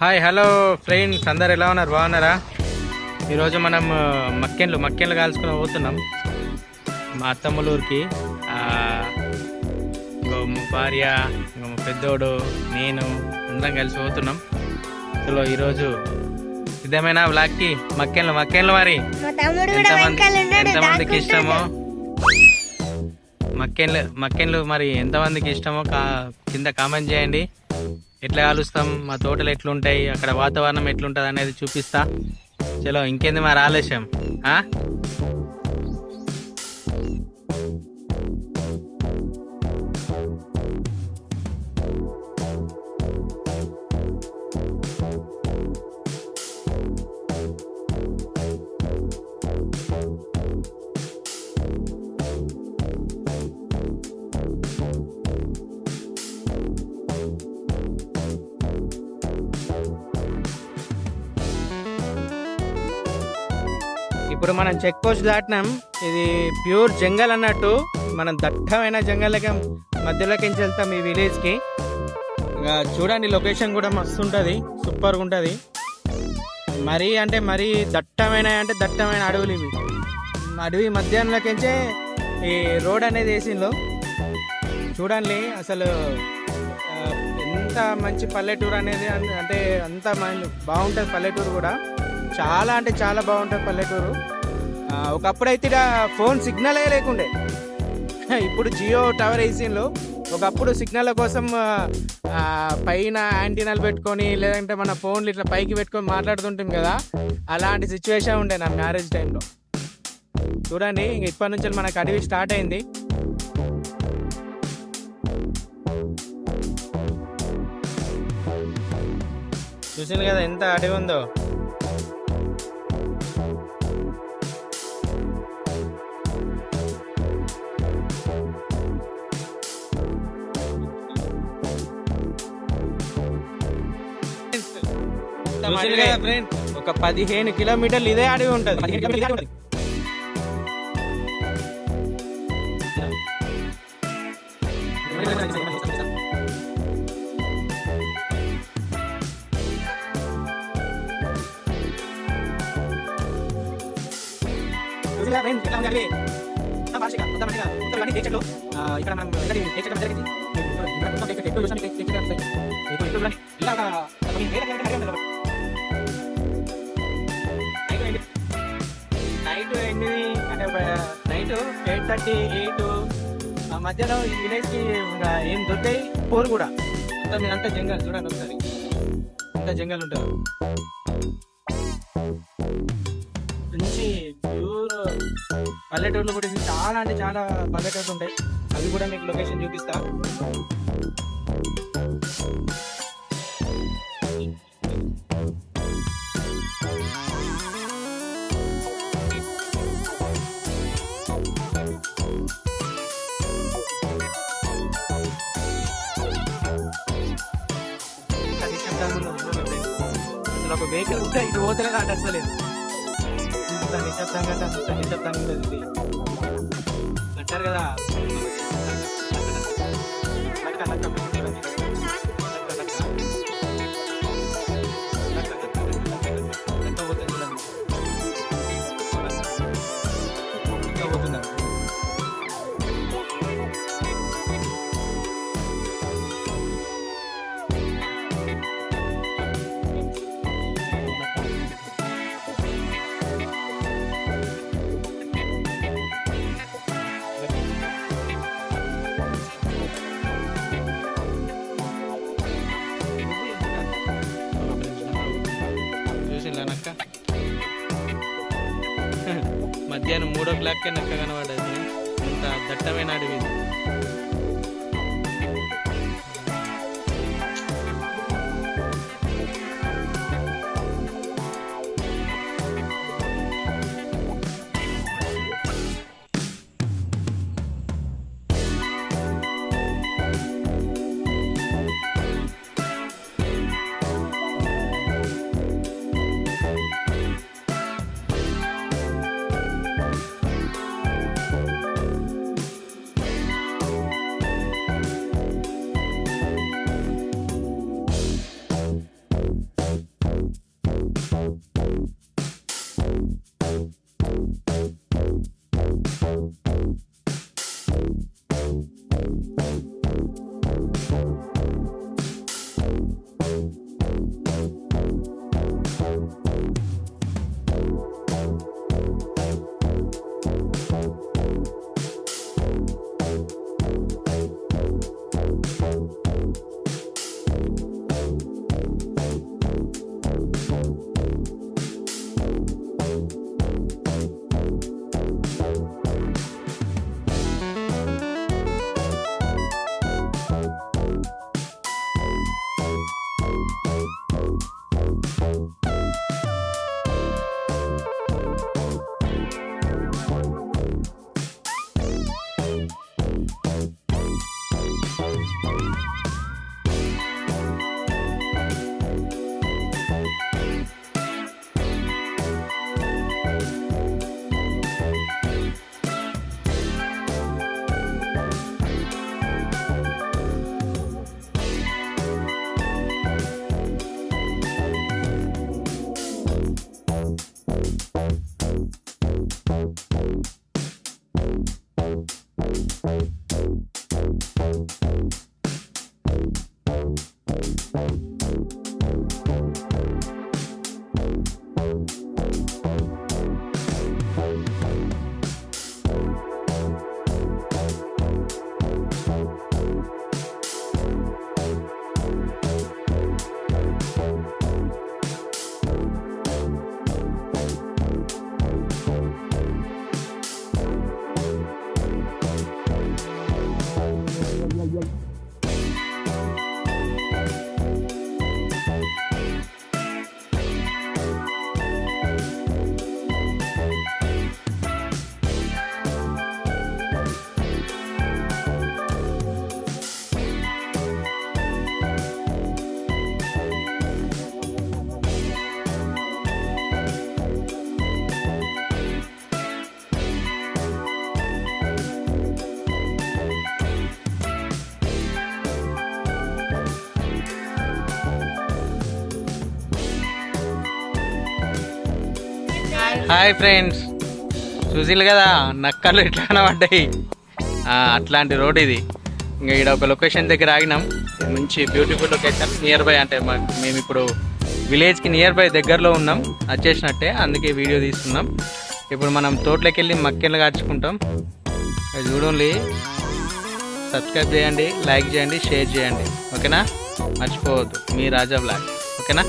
Hi hello friends అందరు ఎలా ఉన్నారు? బాగున్నారా? ఈరోజు మనం మక్కెన్లు మక్కెన్లు కాల్చుకుని పోతున్నాం. మా అత్తమ్మలూరికి ఆ, ఇంకో మా భార్య మా పెద్దోడు నేను అందరం కలిసి పోతున్నాం. అసలు ఈరోజు సిద్ధమైన బ్లాక్కి మక్కెన్లు మక్కెన్లు మరి. ఎంతమందికి ఇష్టమో. మక్కెన్లు మక్కెన్లు మరి ఎంతమందికి ఇష్టమో కా కింద కామెంట్ చేయండి. ఎట్లా కాలుస్తాం? మా తోటలు ఎట్లుంటాయి? అక్కడ వాతావరణం ఎట్లుంటుంది అనేది చూపిస్తా. చలో ఇంకేంది మరి ఆలస్యం? ఇప్పుడు మనం చెక్ పోస్ట్ దాటినాం. ఇది ప్యూర్ జంగల్ అన్నట్టు. మనం దట్టమైన జంగల్కి మధ్యలోకి వెళ్తాం ఈ విలేజ్కి ఇంకా చూడండి లొకేషన్ కూడా మస్తు ఉంటుంది. సూపర్గా ఉంటుంది. మరీ అంటే మరీ దట్టమైన అంటే దట్టమైన అడవులు ఇవి. అడవి మధ్యాహ్నంలోకించే ఈ రోడ్ అనేది వేసిందో చూడండి అసలు ఎంత మంచి పల్లెటూరు అనేది అంటే అంత బాగుంటుంది పల్లెటూరు కూడా. చాలా అంటే చాలా బాగుంటుంది పల్లెటూరు. ఒకప్పుడైతే ఒకప్పుడు అయితే ఫోన్ సిగ్నలే లేకుండే. ఇప్పుడు జియో టవర్ వేసిండ్రు ఒకప్పుడు సిగ్నల్ కోసం పైన యాంటీనాలు పెట్టుకొని లేదంటే మన ఫోన్లు ఇట్లా పైకి పెట్టుకొని మాట్లాడుతుంటాం కదా అలాంటి సిచ్యువేషన్ ఉండే నా మ్యారేజ్ టైంలో. చూడండి ఇంక ఇప్పటి నుంచి మనకు అడవి స్టార్ట్ అయింది. చూసింది కదా ఎంత అడవి ఉందో? ఫ్రెండ్ ఒక పదిహేను కిలోమీటర్లు ఇదే అడవి ఉంటుంది ఇక్కడ మనం టేక్ చెట్లు జరిగింది ఇక్కడ కిలోమీటర్లు అడవి ఉంది night night eight thirty eight ఆ మధ్యలో ఈ విలేజ్ ఏం దొరికాయి పోరు కూడా. మొత్తం ఇదంతా జంగల్ చూడండి ఒకసారి. అంతా జంగల్ ఉంటారు మంచి ప్యూర్ పల్లెటూర్లు కూడా చాలా అంటే చాలా పల్లెటూర్లు ఉంటాయి. అవి కూడా మీకు లొకేషన్ చూపిస్తా. ఇంత అసలు ఒక వెహికల్ ఉంటే ఇది పోతేనే నాకు అసలేదు ఇంత నిశ్శబ్దంగా అంటే అంత నిశ్శబ్దంగా ఉండదు ఇది అంటారు కదా మధ్యాహ్నం మూడో క్లాక్కే నక్క కనబడ్డది. ఇంత దట్టమైన అడవి Mm-hmm. ఇది. Hi friends. చూసిలు కదా నక్కలు ఇట్లా కనబడ్డాయి. అట్లాంటి రోడ్ ఇది. ఇంకా ఇక్కడ ఒక లొకేషన్ దగ్గర ఆగినాం. మంచి బ్యూటిఫుల్ లొకేషన్ నియర్ బై అంటే మేము ఇప్పుడు విలేజ్కి నియర్ బై దగ్గరలో ఉన్నాం. వచ్చేసినట్టే అందుకే వీడియో తీస్తున్నాం. ఇప్పుడు మనం తోటలోకి వెళ్ళి మక్కెలు కాచుకుంటాం. అది చూడండి సబ్స్క్రైబ్ చేయండి లైక్ చేయండి షేర్ చేయండి. ఓకేనా? మర్చిపోవద్దు. మీ రాజా బ్లాగ్ ఓకేనా?